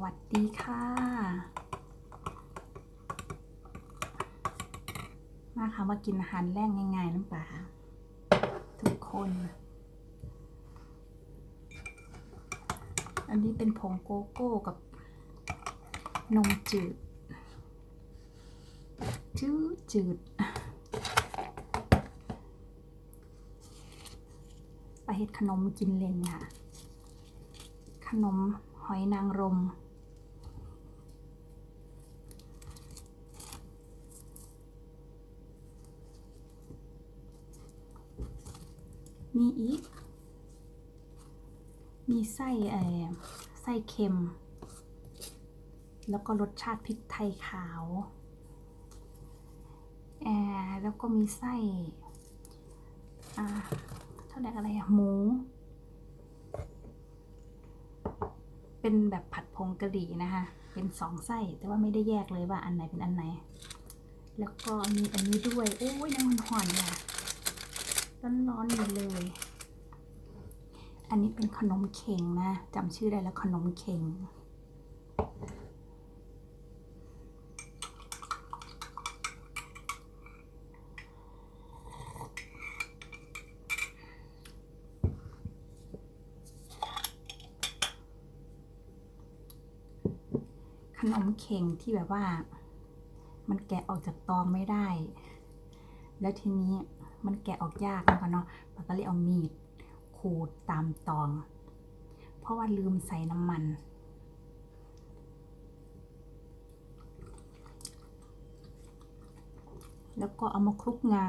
วัสดีค่ะ มาค่ะมากินอาหารแรงง่ายๆน้ำปลาทุกคน อันนี้เป็นผงโกโก้กับนมจืด จืดจืดไปเฮ็ดขนมกินเล่นค่ะ ขนมหอยนางรม มีอีก มีไส้เอ่อไส้เค็ม แล้วก็รสชาติพริกไทยขาวแอแล้วก็มีไส้อ่าเท่าไหร่อะไรอะหมู เป็นแบบผัดผงกะหรี่นะคะ เป็นสองไส้ แต่ว่าไม่ได้แยกเลยว่าอันไหนเป็นอันไหน แล้วก็มีอันนี้ด้วย โอ้ยยังมันหอนเนี่ย ร้อนๆอยู่เลย อันนี้เป็นขนมเข่งนะจำชื่อได้แล้วขนมเข่งขนมเข่งที่แบบว่า มันแกะออกจากตองไม่ได้ แล้วทีนี้ มันแกะออกยากนะคะเนาะปาก็เลยเอามีดขูดตามตอง เพราะว่าลืมใส่น้ำมัน แล้วก็เอามาคลุกงา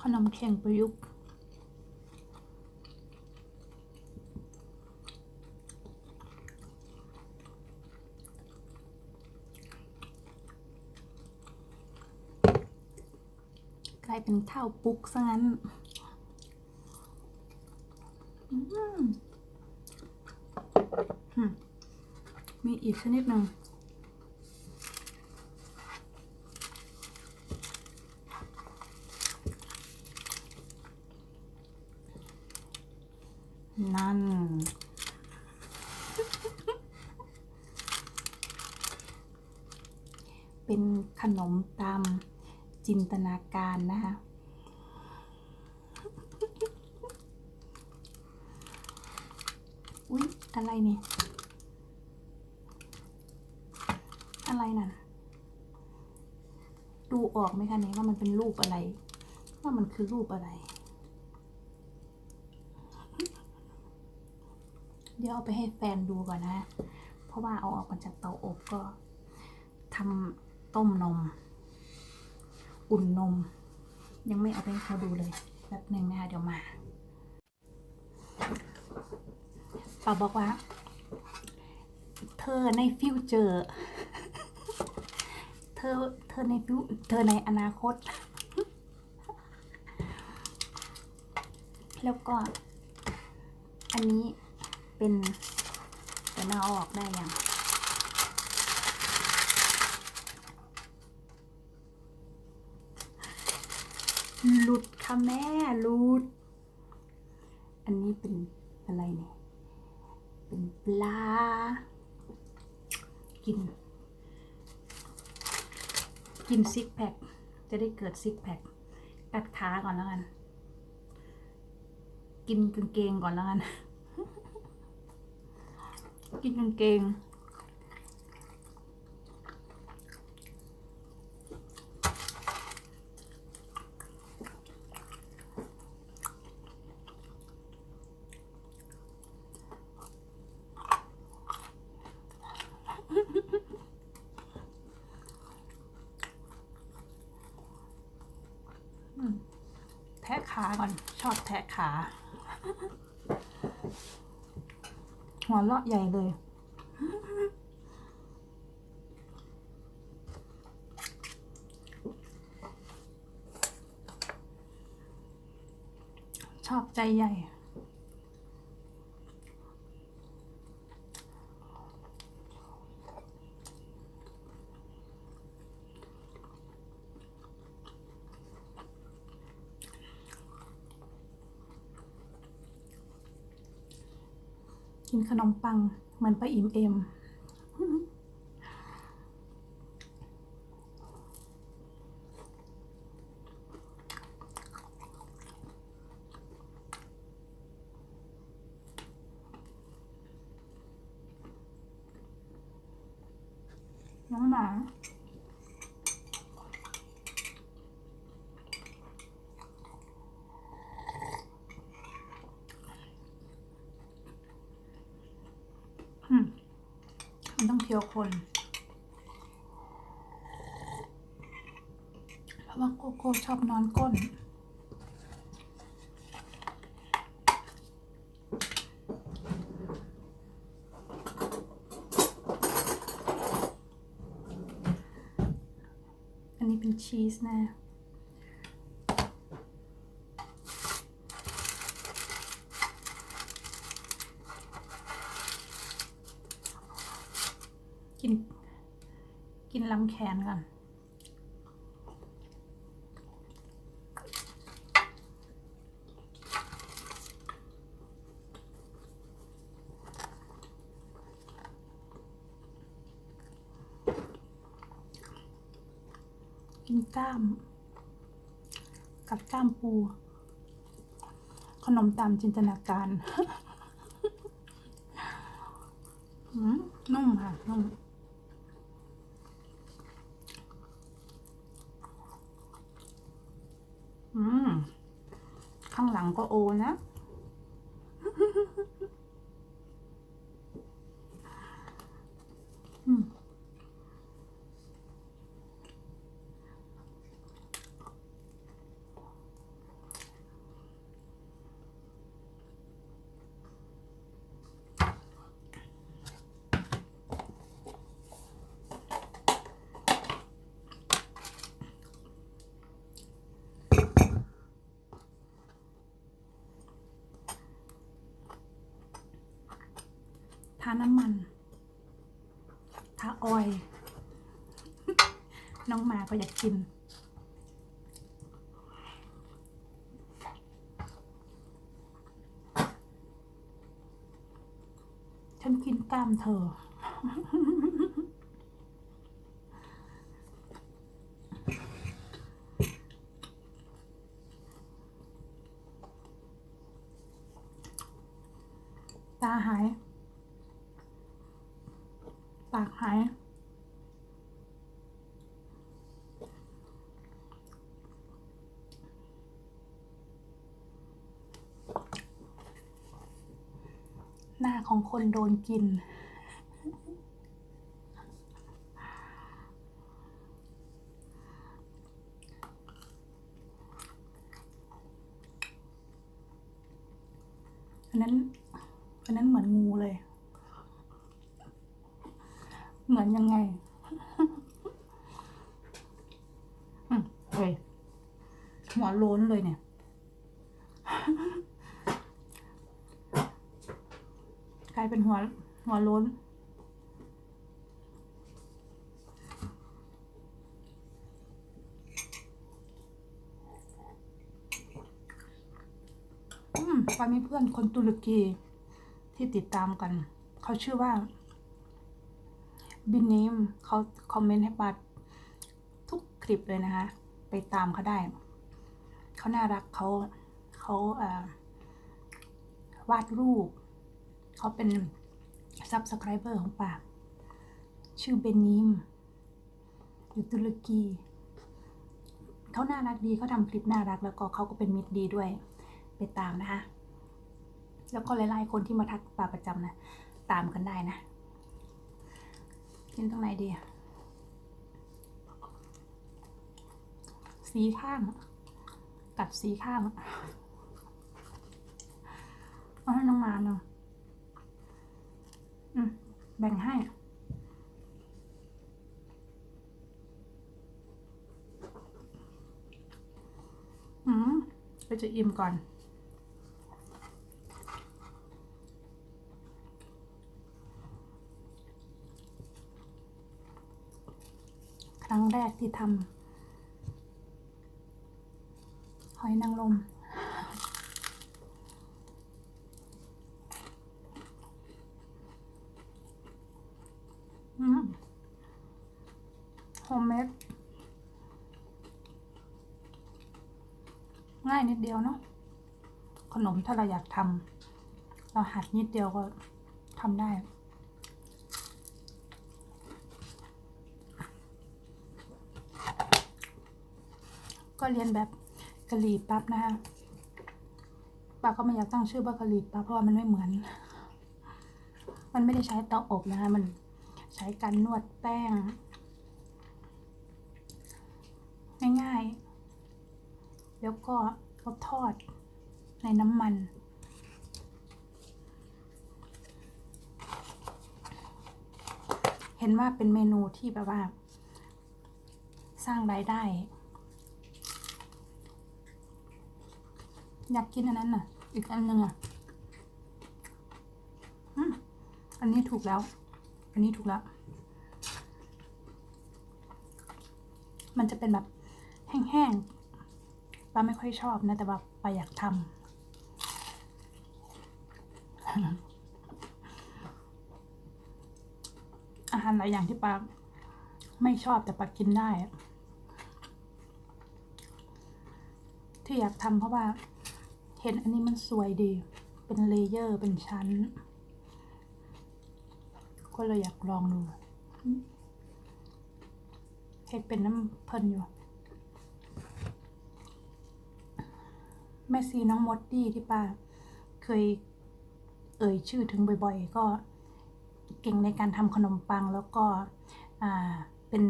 ขนมเข่งประยุกต์ายเป็นข้าวปุกซะงั้นมีอีกชนิดหนึ่งนั่น เป็นขนมตาม จินตนาการนะคะ อุ๊ย อะไรเนี่ย อะไรนั่น ดูออกไหมคะเนี่ยว่ามันเป็นรูปอะไร ว่ามันคือรูปอะไร เดี๋ยวเอาไปให้แฟนดูก่อนนะ เพราะว่าเอาออกมาจากเตาอบก็ทำต้มนม อุ่นนม ยังไม่เอาไปให้เขาดูเลยแป๊บหนึ่งนะคะเดี๋ยวมาป้าบอกว่า เธอในฟิวเจอร์เธอเธอในฟิวเธอในอนาคต แล้วก็ อันนี้เป็นจะน่เอาออกได้ยัง หลุดค่ะแม่หลุด อันนี้เป็นอะไรเนี่ย เป็นปลา กิน กินซิกแพค จะได้เกิดซิกแพค กัดขาก่อนแล้วกัน กินกางเกงก่อนแล้วกัน กินกางเกง แทะขาก่อน ชอบแทะขา หัวเลาะใหญ่เลย ชอบใจใหญ่ กินขนมปังเหมือนไปอิ่มเอมน้องหมา อืมมันต้องเคี้ยวคนเพราะว่าโกโก้ชอบนอนก้นอันนี้เป็นชีสแนะกิน กิน ลำแขนก่อนกินกล้าม กับกล้ามปู ขนมตามจินตนาการนุ่มค่ะนุ่ม อืม ข้างหลัง ก็โอนะาน้ำมัน ทาออย น้องหมาก็อยากกิน ฉันกินกล้ามเธอตาหาย ปากหายหน้าของคนโดนกิน อันนั้น อันนั้นเหมือนงูเลย เหมือนยังไงอืมเฮ้ยหัวโล้นเลยเนี่ย กลายเป็นหัว หัวโล้นอืมปามีเพื่อนคนตุรกีที่ติดตามกัน เขาชื่อว่า บินนิมเขาคอมเมนต์ให้ปัดทุกคลิปเลยนะคะ ไปตามเขาได้ เขาน่ารักเขาเขาวาดรูป เขาเป็นซับสไครเบอร์ของป่า ชื่อเบนนิมอยู่ตุรกี เขาน่ารักดีเขาทำคลิปน่ารัก แล้วก็เขาก็เป็นมิตรดีด้วย ไปตามนะคะ แล้วก็หลายๆคนที่มาทักป่าประจำนะ ตามกันได้นะ กินตรงไหนดีอะสีข้าง กัดสีข้างเอาให้น้องมาเนาะแบ่งให้อืมไปจะอิ่มก่อน ติธรรม หอยนางรมโฮมเมดง่ายนิดเดียวเนาะขนมถ้าเราอยากทำเราหัดนิดเดียวก็ทำได้ เรียนแบบกะหรี่ปั๊บนะคะป้าก็ไม่อยากตั้งชื่อว่ากะหรี่ปั๊บเพราะว่ามันไม่เหมือน มันไม่ได้ใช้เตาอบนะคะมันใช้การนวดแป้ง ง่ายๆ แล้วก็เขาทอดในน้ำมันเห็นว่าเป็นเมนูที่แบบว่า สร้างรายได้ อยากกินอันนั้นน่ะ อีกอันหนึ่งอะอันนี้ถูกแล้ว อันนี้ถูกแล้ว มันจะเป็นแบบแห้งๆป้าไม่ค่อยชอบนะ แต่ว่าป้าอยากทำอาหารหลายอย่างที่ป้าไม่ชอบแต่ป้ากินได้ ที่อยากทำเพราะว่า เห็นอันนี้มันสวยดี เป็นเลเยอร์ เป็นชั้น ก็เลยอยากลองดูเห็ดเป็นน้ำเพลินอยู่ แม่ซีน้องมดดี้ที่ป้าเคยเอ่ยชื่อถึงบ่อยๆ ก็เก่งในการทำขนมปังแล้วก็เป็น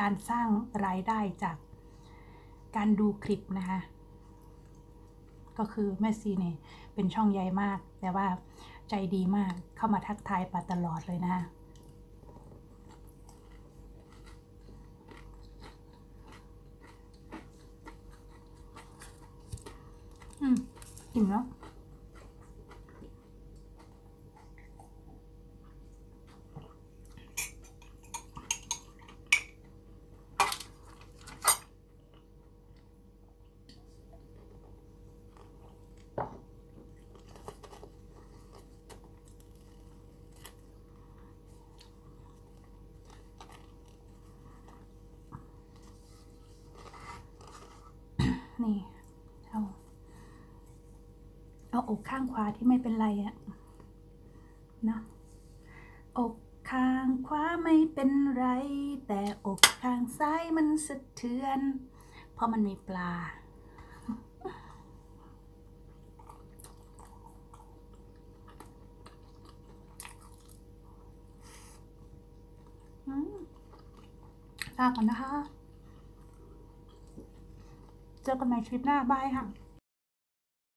การสร้างรายได้จากการดูคลิปนะคะ ก็คือแม่ซีเนี่ยเป็นช่องใหญ่มาก แต่ว่าใจดีมากเข้ามาทักทายปาตลอดเลยนะคะอืมอิ่มแล้ว นี่ เอา เอาอกข้างขวาที่ไม่เป็นไรอะนะอกข้างขวาไม่เป็นไร แต่อกข้างซ้ายมันสะเทือน เพราะมันมีปลา ลาก่อนนะคะ เจอกันใหม่คลิปหน้าบายค่ะ